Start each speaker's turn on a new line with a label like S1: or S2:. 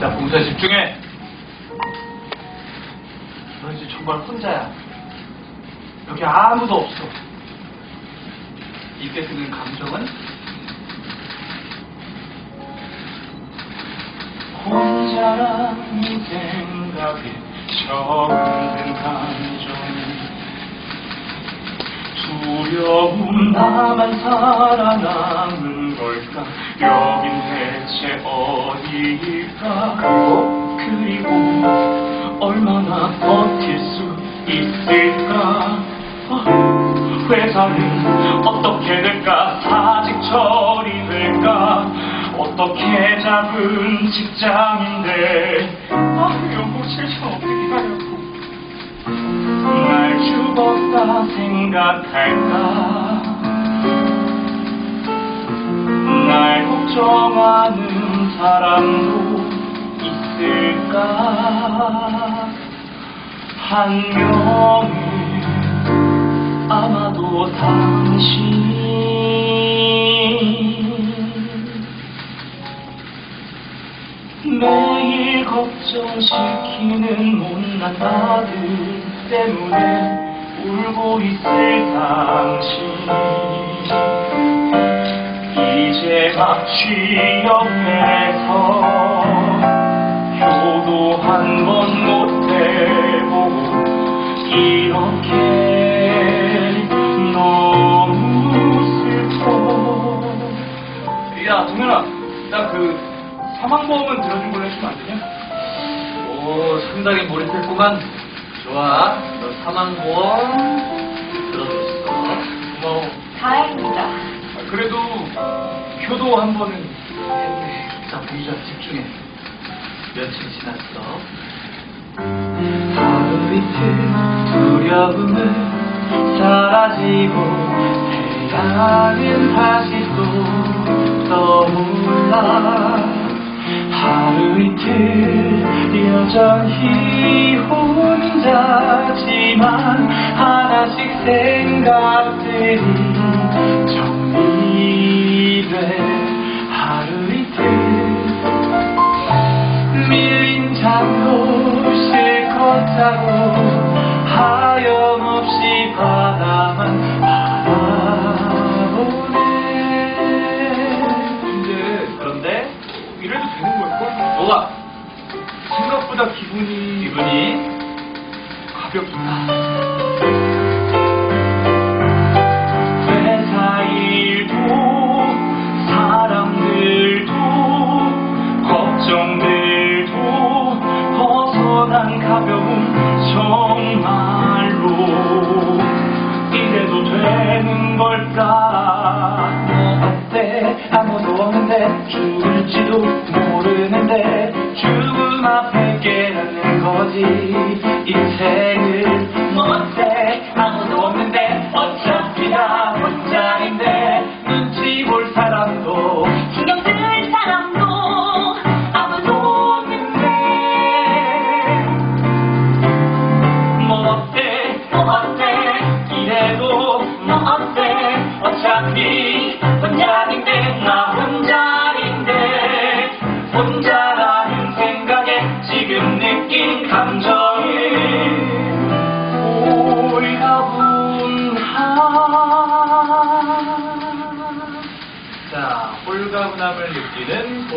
S1: 자, 봉수야 집중해. 너 이제 정말 혼자야. 여기 아무도 없어. 입에 드는 감정은 혼자란 이 생각에 적은 감정은 두려움 나만 살아남은 걸까 여긴 대체 어디일까? 그리고 그리고 얼마나 버틸 수 있을까? 아, 회사는 어떻게 될까? 사직 처리 될까? 어떻게 잡은 직장인데? 아 연구실 참 어떻게 가려고. 날 죽었다 생각할까 걱정하는 사람도 있을까? 한 명은 아마도 당신. 매일 걱정시키는 못난 아들 때문에 울고 있을 당신 막 취업해서 효도 한 번 못 해보고 이렇게 너무 슬퍼 야 동현아 나 그 사망보험은 들어준 걸로 해주면 안 되냐?
S2: 오, 상당히 몰입했구만. 좋아. 너 사망보험
S1: 효도 한 번은 했네. 자, 보자 집중해. 며칠 지났어. 하루 이틀 두려움은 사라지고 태양은 다시 또 떠올라 하루 이틀 여전히 혼자지만 하나씩 생각들이 정리돼 자고 하염없이 바다만 바라보네 근데 그런데 이래도 되는 걸걸? 뭐가? 생각보다 기분이 기분이 가볍다 회사 일도 사람들도 걱정들도 벗어난 가벼움 정말로 이래도 되는 걸까? 뭐 어때? 아무도 없는데 죽을지도 모르는데 뭐 어때? 어차피 혼자인데 나 혼자인데. 혼자라는 생각에 지금 느낀 감정이 홀가분함. 자 홀가분함을 느끼는